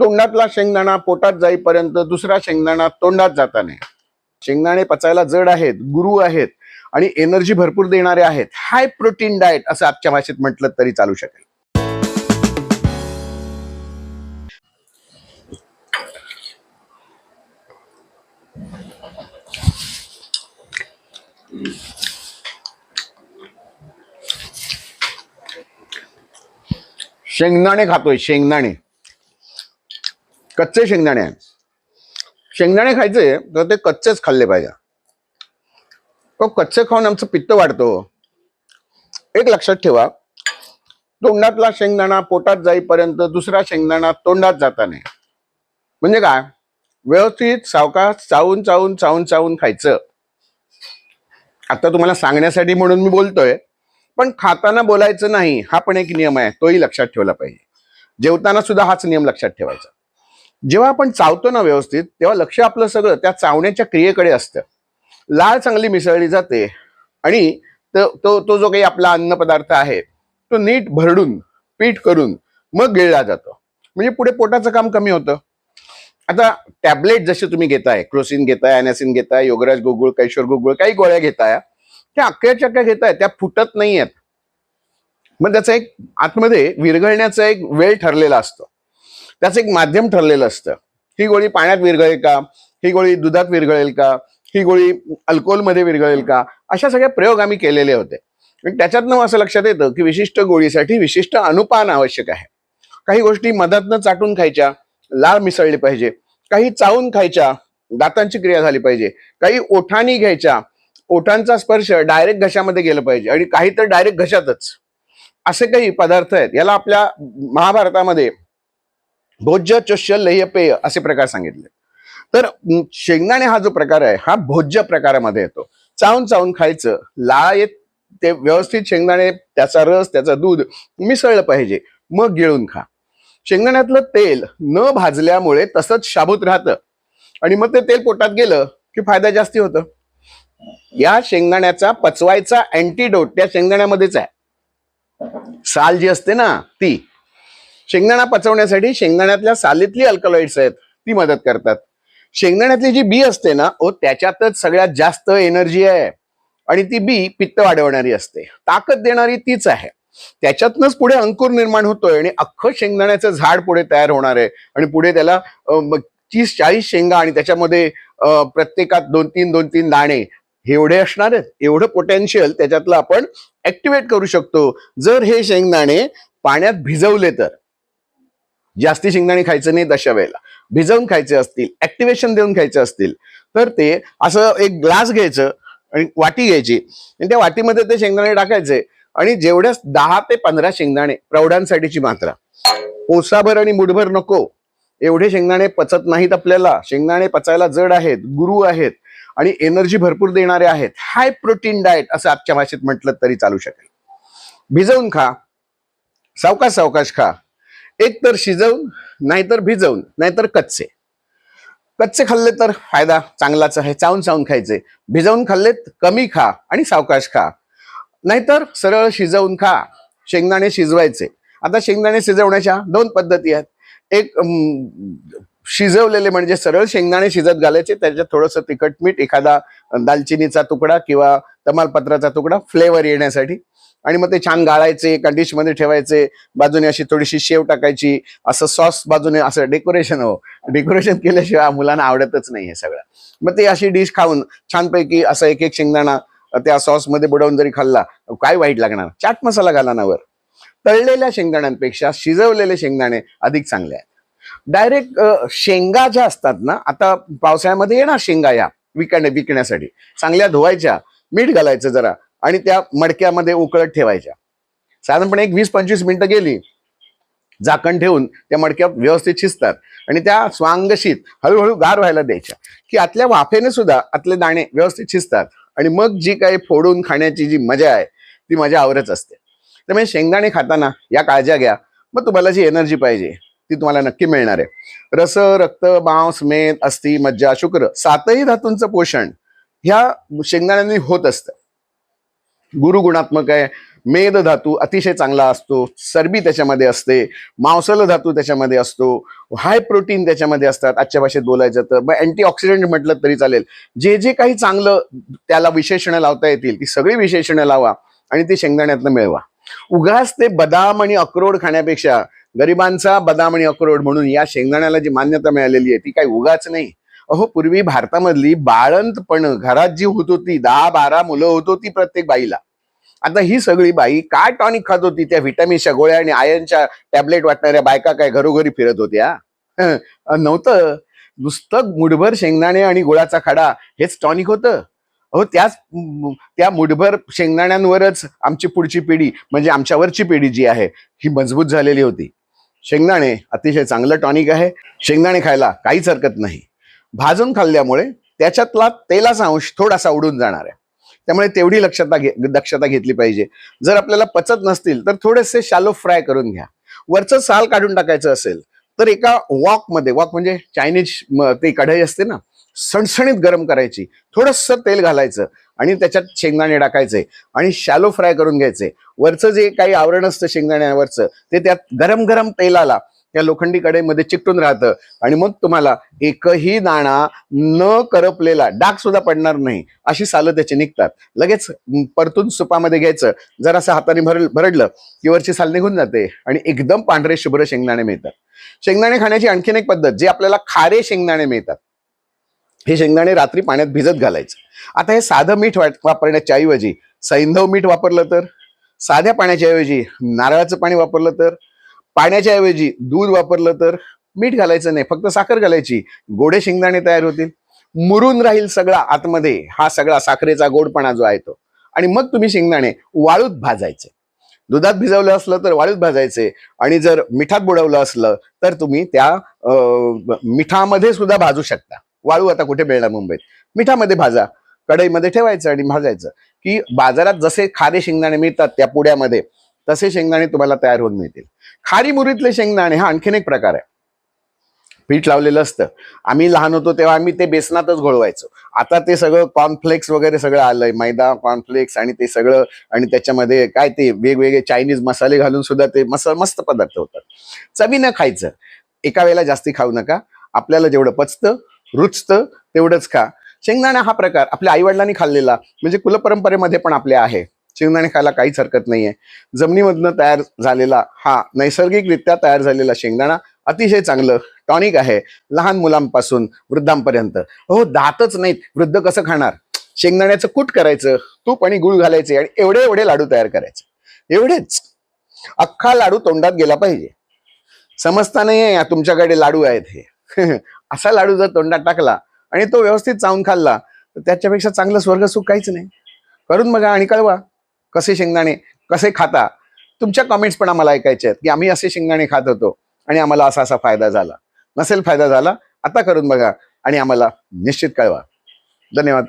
तोंडातला शेंगदाणा पोटात जाईपर्यंत दुसरा शेंगदाणा तोंडात जाता नाही शेंगदाणे पचायला जड आहेत गुरु आहेत आणि एनर्जी भरपूर देणारे आहेत. हाय प्रोटीन डाएट असं आजच्या भाषेत म्हटलं तरी चालू शकेल. शेंगदाणे खातोय शेंगदाणे. कच्चे शेंगदाणे शेंगदाणे खायचे तर ते कच्चेच खाल्ले पाहिजे. तो कच्चे खाऊन आमचं पित्त वाढतो. एक लक्षात ठेवा तोंडातला शेंगदाणा पोटात जाईपर्यंत दुसरा शेंगदाणा तोंडात जाता नाही म्हणजे काय? व्यवस्थित सावकाश चावून चावून चावून चावून खायचं. आता तुम्हाला सांगण्यासाठी म्हणून मी बोलतोय पण खाताना बोलायचं नाही हा पण एक नियम आहे तोही लक्षात ठेवला पाहिजे. जेवताना सुद्धा हाच नियम लक्षात ठेवायचा. जेव्हा आपण चावतो ना व्यवस्थित तेव्हा लक्ष आपलं सगळं त्या चावण्याच्या क्रियेकडे असतं. लाळ चांगली मिसळली जाते आणि तो तो तो जो काही आपला अन्न पदार्थ आहे तो नीट भरडून पीठ करून मग गिळला जातो. म्हणजे पुढे पोटाचं काम कमी होतं. आता टॅबलेट जसे तुम्ही घेताय क्रोसिन घेताय अनॅसिन घेताय योगराज गुगुळ कैशोर गुगुळ काही गोळ्या घेताय त्या अख्ख्याच्या चक्क्या घेताय त्या फुटत नाही आहेत मग त्याचा एक आतमध्ये विरघळण्याचा एक वेळ ठरलेला असतो. त्याचं एक माध्यम ठरलेलं असतं. ही गोळी पाण्यात विरघळेल का? ही गोळी दुधात विरघळेल का? ही गोळी अल्कोहोलमध्ये विरघळेल का? अशा सगळ्या प्रयोग आम्ही केलेले होते. त्याच्यातनं असं लक्षात येतं की विशिष्ट गोळीसाठी विशिष्ट अनुपान आवश्यक आहे. काही गोष्टी मधातनं चाटून खायच्या लाळ मिसळली पाहिजे. काही चावून खायच्या दातांची क्रिया झाली पाहिजे. काही ओठानी घ्यायच्या ओठांचा स्पर्श डायरेक्ट घशामध्ये गेलं पाहिजे. आणि काही तर डायरेक्ट घशातच. असे काही पदार्थ आहेत. याला आपल्या महाभारतामध्ये भोज्य चोष्य लयपेय असे प्रकार सांगितले. तर शेंगदाणे हा जो प्रकार आहे हा भोज्य प्रकारामध्ये येतो. चावून चावून खायचं लाळ येत ते व्यवस्थित शेंगदाणे त्याचा रस त्याचं दूध मिसळलं पाहिजे मग गिळून खा. शेंगदाण्यातलं तेल न भाजल्यामुळे तसंच शाबूत राहतं. आणि मग ते तेल पोटात गेलं की फायदा जास्ती होतं. या शेंगदाण्याचा पचवायचा अँटीडोट त्या शेंगदाण्यामध्येच आहे. साल जी असते ना ती शेंगदाणा पचवण्यासाठी शेंगदाण्यातल्या सालीतली अल्कलॉइड्स आहेत ती मदत करतात. शेंगदाण्यातली जी बी असते ना ओ त्याच्यातच सगळ्यात जास्त एनर्जी आहे आणि ती बी पित्त वाढवणारी असते. ताकद देणारी तीच आहे. त्याच्यातनच पुढे अंकुर निर्माण होतोय आणि अख्खं शेंगदाण्याचं झाड पुढे तयार होणार आहे आणि पुढे त्याला तीस चाळीस शेंगा आणि त्याच्यामध्ये प्रत्येकात दोन तीन दोन तीन दाणे हे एवढे असणार आहेत. एवढं पोटेन्शियल त्याच्यातलं आपण ऍक्टिव्हेट करू शकतो. जर हे शेंगदाणे पाण्यात भिजवले तर जास्ती शेंगदाणे खायचं नाही तशा वेळेला. भिजवून खायचे असतील ऍक्टिव्हेशन देऊन खायचे असतील तर ते असं एक ग्लास घ्यायचं आणि वाटी घ्यायची. आणि त्या वाटीमध्ये ते शेंगदाणे टाकायचे आणि जेवढ्या दहा ते पंधरा शेंगदाणे प्रौढांसाठीची मात्रा. पोसाभर आणि मुठभर नको. एवढे शेंगदाणे पचत नाहीत आपल्याला. शेंगदाणे पचायला जड आहेत गुरु आहेत आणि एनर्जी भरपूर देणारे आहेत. हाय प्रोटीन डाएट असं आजच्या भाषेत म्हटलं तरी चालू शकेल. भिजवून खा. सावकाश सावकाश खा. एक तर शिजवून नाहीतर भिजवून नाहीतर कच्चे. कच्चे खाल्ले तर फायदा चांगलाच आहे चावून चावून खायचे. भिजवून खाल्ले कमी खा आणि सावकाश खा. नाहीतर सरळ शिजवून खा. शेंगदाणे शिजवायचे. आता शेंगदाणे शिजवण्याच्या दोन पद्धती आहेत. एक शिजवलेले म्हणजे सरळ शेंगदाणे शिजत घालायचे त्याच्यात थोडंसं तिखट मीठ एखादा दालचिनीचा तुकडा किंवा तमालपत्राचा तुकडा फ्लेवर येण्यासाठी. आणि मग ते छान गाळायचे एका डिशमध्ये ठेवायचे बाजूने अशी थोडीशी शेव टाकायची असं सॉस बाजूने असं डेकोरेशन हो. डेकोरेशन केल्याशिवाय मुलांना आवडतच नाही हे सगळं. मग ते अशी डिश खाऊन छानपैकी असं एक एक शेंगदाणा त्या सॉसमध्ये बुडवून जरी खाल्ला काय वाईट लागणार? चाट मसाला घाला ना वर. तळलेल्या शेंगदाण्यांपेक्षा शिजवलेले शेंगदाणे अधिक चांगले आहेत. डायरेक्ट शेंगा ज्या असतात ना आता पावसाळ्यामध्ये येणार शेंगा या विकण्या विकण्यासाठी. चांगल्या धुवायच्या मीठ घालायचं जरा आणि त्या मडक्यामध्ये उकळत ठेवायच्या. साधारणपणे एक वीस पंचवीस मिनिटं गेली झाकण ठेवून त्या मडक्या व्यवस्थित शिजतात आणि त्या स्वांगशीत हळूहळू गार व्हायला द्यायच्या. की आतल्या वाफेने सुद्धा आतले दाणे व्यवस्थित शिजतात आणि मग जी काही फोडून खाण्याची जी मजा आहे ती मजा आवरच असते. त्यामुळे म्हणजे शेंगदाणे खाताना या काळज्या घ्या मग तुम्हाला जी एनर्जी पाहिजे ती तुम्हाला नक्की मिळणार आहे. रस रक्त मांस मेद अस्थि मज्जा शुक्र सातही धातूंचं पोषण ह्या शेंगदाण्यांनी होत असतं. गुरुगुणात्मक आहे. मेद धातू अतिशय चांगला असतो. चरबी त्याच्यामध्ये असते. मांसल धातू त्याच्यामध्ये असतो. हाय प्रोटीन त्याच्यामध्ये असतात. आजच्या भाषेत बोलायचं तर. मग अँटीऑक्सिडंट म्हटलं तरी चालेल. जे जे काही चांगलं त्याला विशेषणं लावता येतील ती सगळी विशेषणं लावा आणि ती शेंगदाण्यातनं मिळवा. उगाच ते बदाम आणि अक्रोड खाण्यापेक्षा गरिबांचा बदाम आणि अक्रोड म्हणून या शेंगदाण्याला जी मान्यता मिळालेली आहे ती काही उगाच नाही. अहो पूर्वी भारतामधली बाळंतपण घरात जी होत होती दहा बारा मुलं होत होती प्रत्येक बाईला. आता ही सगळी बाई काय टॉनिक खात होती? त्या व्हिटॅमिनच्या गोळ्या आणि आयनच्या टॅबलेट वाटणाऱ्या बायका काय घरोघरी फिरत होत्या? नव्हतं. नुसतं मुठभर शेंगदाणे आणि गुळाचा खडा हेच टॉनिक होतं. अहो त्याच त्या मुठभर शेंगदाण्यांवरच आमची पुढची पिढी म्हणजे आमच्यावरची पिढी जी आहे ही मजबूत झालेली होती. शेंगदाणे अतिशय चांगलं टॉनिक आहे. शेंगदाणे खायला काहीच हरकत नाही. भाजून खाल्ल्यामुळे त्याच्यातला तेलाचा अंश थोडासा उडून जाणार आहे. त्यामुळे तेवढी लक्षता घे दक्षता घेतली पाहिजे. जर आपल्याला पचत नसतील तर थोडेसे शालो फ्राय करून घ्या. वरचं साल काढून टाकायचं असेल तर एका वॉकमध्ये वॉक म्हणजे चायनीज ते कढई असते ना सणसणीत गरम करायची. थोडस तेल घालायचं आणि त्याच्यात शेंगदाणे टाकायचे आणि शॅलो फ्राय करून घ्यायचे. वरचं जे काही आवरण असतं शेंगदाण्यावरचं ते त्यात गरम गरम तेलाला त्या लोखंडी कढईमध्ये चिकटून राहतं. आणि मग तुम्हाला एकही दाणा न करपलेला डाग सुद्धा पडणार नाही. अशी सालं त्याची निघतात. लगेच परतून सुपामध्ये घ्यायचं. जरासं हाताने भर भरडलं की वरची साल निघून जाते. आणि एकदम पांढरे शुभ्र शेंगदाणे मिळतात. शेंगदाणे खाण्याची आणखीन एक पद्धत जे आपल्याला खारे शेंगदाणे मिळतात. हे शेंगदाणे रात्री पाण्यात भिजत घालायचं. आता हे साधं मीठ वाट- वापरण्याच्या ऐवजी सैंधव मीठ वापरलं तर साध्या पाण्याच्या ऐवजी नारळाचं पाणी वापरलं तर पाण्याच्या ऐवजी दूध वापरलं तर मीठ घालायचं नाही फक्त साखर घालायची. गोडे शेंगदाणे तयार होतील. मुरून राहील सगळा आतमध्ये हा सगळा साखरेचा गोडपणा जो आहे तो. आणि मग तुम्ही शेंगदाणे वाळूत भाजायचे. दुधात भिजवलं असलं तर वाळूत भाजायचे. आणि जर मिठात बुडवलं असलं तर तुम्ही त्या मिठामध्ये सुद्धा भाजू शकता. वाळू आता कुठे मिळणार मुंबईत? मिठामध्ये भाजा. कढईमध्ये ठेवायचं आणि भाजायचं. की बाजारात जसे खारे शेंगदाणे मिळतात त्या पुड्यामध्ये तसे शेंगदाणे तुम्हाला तयार होऊन मिळतील. खारी मुरीतले शेंगदाणे हा आणखीन एक प्रकार आहे. पीठ लावलेलं असतं. आम्ही लहान होतो तेव्हा आम्ही ते बेसनातच घोळवायचो. आता ते सगळं कॉर्नफ्लेक्स वगैरे सगळं आलंय. मैदा कॉर्नफ्लेक्स आणि ते सगळं आणि त्याच्यामध्ये काय ते वेगवेगळे चायनीज मसाले घालून सुद्धा ते मस मस्त पदार्थ होतात. चवीनं खायचं. एका वेळेला जास्ती खाऊ नका. आपल्याला जेवढं पचतं रुचतं तेवढंच खा. शेंगदाणा हा प्रकार आपल्या आईवडिलांनी खाल्लेला म्हणजे कुलपरंपरेमध्ये पण आपल्या आहे. शेंगदाणे खायला काहीच हरकत नाहीये. जमिनीमधनं तयार झालेला हा नैसर्गिकरित्या तयार झालेला शेंगदाणा अतिशय चांगलं टॉनिक आहे लहान मुलांपासून वृद्धांपर्यंत. हो दातच नाहीत. वृद्ध कसं खाणार? शेंगदाण्याचं कूट करायचं तूप आणि गुळ घालायचे आणि एवढे एवढे लाडू तयार करायचे. एवढेच. अख्खा लाडू तोंडात गेला पाहिजे. समजता नाही तुमच्याकडे लाडू आहेत हे. असा लाडू जर तोंडात टाकला आणि तो व्यवस्थित चावून खाल्ला तर त्याच्यापेक्षा चांगलं स्वर्ग सुख काहीच नाही. करून बघा आणि कळवा. कसे शेंगदाणे कसे खाता? तुमच्या कमेंट्स पण आम्हाला ऐकायचे आहेत की आम्ही असे शेंगदाणे खात होतो आणि आम्हाला असा असा फायदा झाला. नसेल फायदा झाला आता करून बघा आणि आम्हाला निश्चित कळवा. धन्यवाद.